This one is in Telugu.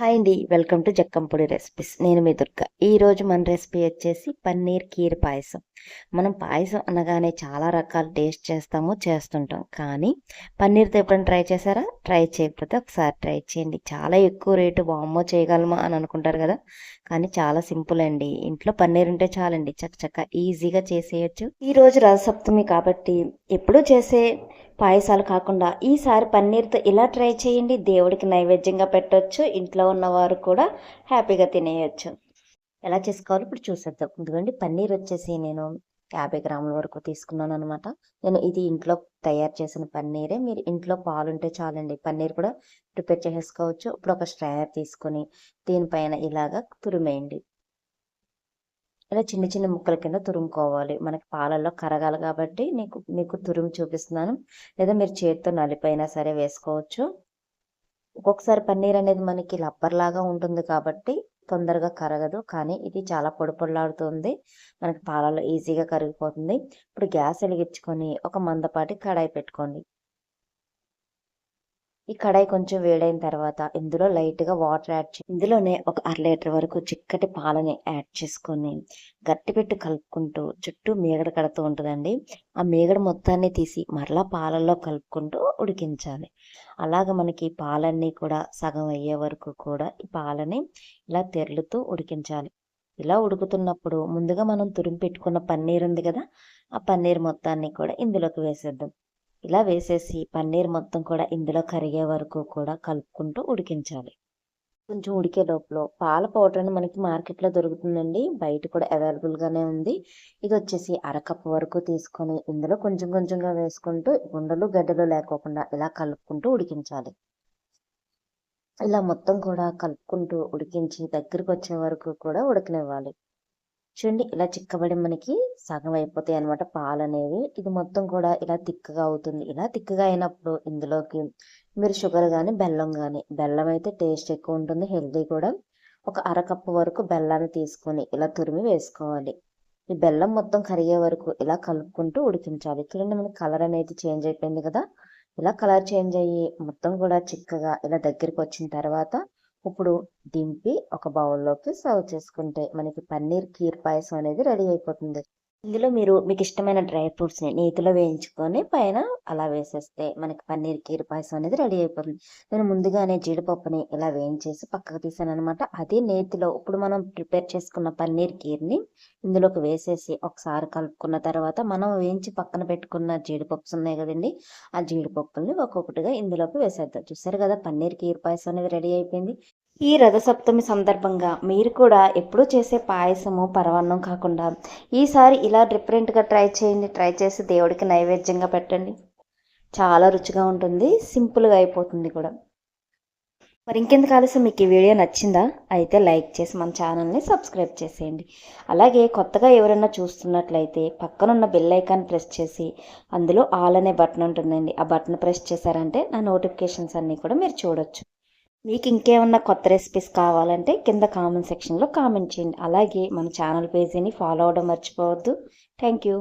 హాయ్ అండి వెల్కమ్ టు జక్కంపొడి రెసిపీస్. నేను మీ దుర్గ. ఈరోజు మన రెసిపీ వచ్చేసి పన్నీర్ కీర్ పాయసం. మనం పాయసం అనగానే చాలా రకాల టేస్ట్ చేస్తాము చేస్తుంటాం. కానీ పన్నీర్తో ఎప్పుడైనా ట్రై చేశారా? ట్రై చేయకపోతే ఒకసారి ట్రై చేయండి. చాలా ఎక్కువ రేటు బామ్మో చేయగలమా అని అనుకుంటారు కదా? కానీ చాలా సింపుల్ అండి. ఇంట్లో పన్నీర్ ఉంటే చాలండి. చక్కచక్క ఈజీగా చేసేయచ్చు. ఈరోజు రథసప్తమి కాబట్టి ఎప్పుడూ చేసే పాయసాలు కాకుండా ఈసారి పన్నీర్తో ఇలా ట్రై చేయండి. దేవుడికి నైవేద్యంగా పెట్టవచ్చు ఇంట్లో ఉన్నవారు కూడా హ్యాపీగా తినేయచ్చు. ఎలా చేసుకోవాలో ఇప్పుడు చూసేద్దాం. ఎందుకంటే పన్నీర్ వచ్చేసి నేను యాభై గ్రాముల వరకు తీసుకున్నాను అనమాట నేను ఇది ఇంట్లో తయారు చేసిన పన్నీరే. మీరు ఇంట్లో పాలు ఉంటే చాలండి. పన్నీర్ కూడా ప్రిపేర్ చేసేసుకోవచ్చు. ఇప్పుడు ఒక స్ట్రయర్ తీసుకొని దీనిపైన ఇలాగా తురిమేయండి. ఇలా చిన్న చిన్న ముక్కల కింద తురుముకోవాలి. మనకి పాలల్లో కరగాలి కాబట్టి నీకు మీకు తురుము చూపిస్తున్నాను. లేదా మీరు చేతితో నలిపైనా సరే వేసుకోవచ్చు. ఒక్కొక్కసారి పన్నీర్ అనేది మనకి లబ్బర్లాగా ఉంటుంది కాబట్టి తొందరగా కరగదు. కానీ ఇది చాలా పొడి పొడిలాడుతుంది. మనకి పాలలో ఈజీగా కరిగిపోతుంది. ఇప్పుడు గ్యాస్ వెలిగించుకొని ఒక మందపాటి కడాయి పెట్టుకోండి. ఈ కడాయి కొంచెం వేడైన తర్వాత ఇందులో లైట్గా వాటర్ యాడ్ చే ఇందులోనే ఒక అర లీటర్ వరకు చిక్కటి పాలని యాడ్ చేసుకొని గట్టి పెట్టి కలుపుకుంటూ చుట్టూ మీగడ కడుతూ ఉంటుందండి. ఆ మీగడ మొత్తాన్ని తీసి మరలా పాలల్లో కలుపుకుంటూ ఉడికించాలి. అలాగ మనకి పాలన్నీ కూడా సగం అయ్యే వరకు కూడా ఈ పాలని ఇలా తెరులుతూ ఉడికించాలి. ఇలా ఉడుకుతున్నప్పుడు ముందుగా మనం తురిమి పెట్టుకున్న పన్నీర్ ఉంది కదా ఆ పన్నీర్ మొత్తాన్ని కూడా ఇందులోకి వేసేద్దాం. ఇలా వేసేసి పన్నీర్ మొత్తం కూడా ఇందులో కరిగే వరకు కూడా కలుపుకుంటూ ఉడికించాలి. కొంచెం ఉడికే లోపల పాల పౌడర్ అని మనకి మార్కెట్లో దొరుకుతుందండి. బయట కూడా అవైలబుల్గానే ఉంది. ఇది వచ్చేసి అరకప్పు వరకు తీసుకొని ఇందులో కొంచెం కొంచెంగా వేసుకుంటూ గుండెలు గడ్డలు లేకోకుండా ఇలా కలుపుకుంటూ ఉడికించాలి. ఇలా మొత్తం కూడా కలుపుకుంటూ ఉడికించి దగ్గరికి వచ్చే వరకు కూడా ఉడకనివ్వాలి. చూడండి ఇలా చిక్కబడి మనకి సగం అయిపోతాయి అనమాట పాలు అనేవి ఇది మొత్తం కూడా ఇలా తిక్కగా అవుతుంది. ఇలా తిక్కగా అయినప్పుడు ఇందులోకి మీరు షుగర్ కానీ బెల్లం కానీ బెల్లం అయితే టేస్ట్ ఎక్కువ ఉంటుంది హెల్దీ కూడా. ఒక అరకప్పు వరకు బెల్లాన్ని తీసుకొని ఇలా తురిమి వేసుకోవాలి. ఈ బెల్లం మొత్తం కరిగే వరకు ఇలా కలుపుకుంటూ ఉడికించాలి. చూడండి మనకి కలర్ అనేది చేంజ్ అయిపోయింది కదా. ఇలా కలర్ చేంజ్ అయ్యి మొత్తం కూడా చిక్కగా ఇలా దగ్గరికి వచ్చిన తర్వాత ఇప్పుడు దింపి ఒక బౌల్లోకి సర్వ్ చేసుకుంటే మనకి పన్నీర్ కీర్ పాయసం అనేది రెడీ అయిపోతుంది. ఇందులో మీరు మీకు ఇష్టమైన డ్రై ఫ్రూట్స్ని నేతిలో వేయించుకొని పైన అలా వేసేస్తే మనకి పన్నీర్ కీర్ పాయసం అనేది రెడీ అయిపోతుంది. నేను ముందుగానే జీడిపప్పుని ఇలా వేయించేసి పక్కకు తీసాను అనమాట అదే నేతిలో ఇప్పుడు మనం ప్రిపేర్ చేసుకున్న పన్నీర్ కీర్ని ఇందులోకి వేసేసి ఒకసారి కలుపుకున్న తర్వాత మనం వేయించి పక్కన పెట్టుకున్న జీడిపప్పు ఉన్నాయి కదండి ఆ జీడిపప్పుల్ని ఒక్కొక్కటిగా ఇందులోకి వేసేద్దాం. చూసారు కదా పన్నీర్ కీర్ పాయసం అనేది రెడీ అయిపోయింది. ఈ రథసప్తమి సందర్భంగా మీరు కూడా ఎప్పుడూ చేసే పాయసము పరవన్నం కాకుండా ఈసారి ఇలా డిఫరెంట్గా ట్రై చేయండి. ట్రై చేసి దేవుడికి నైవేద్యంగా పెట్టండి. చాలా రుచిగా ఉంటుంది. సింపుల్గా అయిపోతుంది కూడా. మరి ఇంకెందుకు ఆలస్యం? మీకు ఈ వీడియో నచ్చిందా? అయితే లైక్ చేసి మన ఛానల్ని సబ్స్క్రైబ్ చేసేయండి. అలాగే కొత్తగా ఎవరైనా చూస్తున్నట్లయితే పక్కనున్న బెల్ ఐకాన్ ప్రెస్ చేసి అందులో ఆల్ అనే బటన్ ఉంటుందండి. ఆ బటన్ ప్రెస్ చేశారంటే నా నోటిఫికేషన్స్ అన్నీ కూడా మీరు చూడొచ్చు. మీకు ఇంకేమన్నా కొత్త రెసిపీస్ కావాలంటే కింద కామెంట్ సెక్షన్లో కామెంట్ చేయండి. అలాగే మన ఛానల్ పేజీని ఫాలో అవ్వడం మర్చిపోవద్దు. Thank you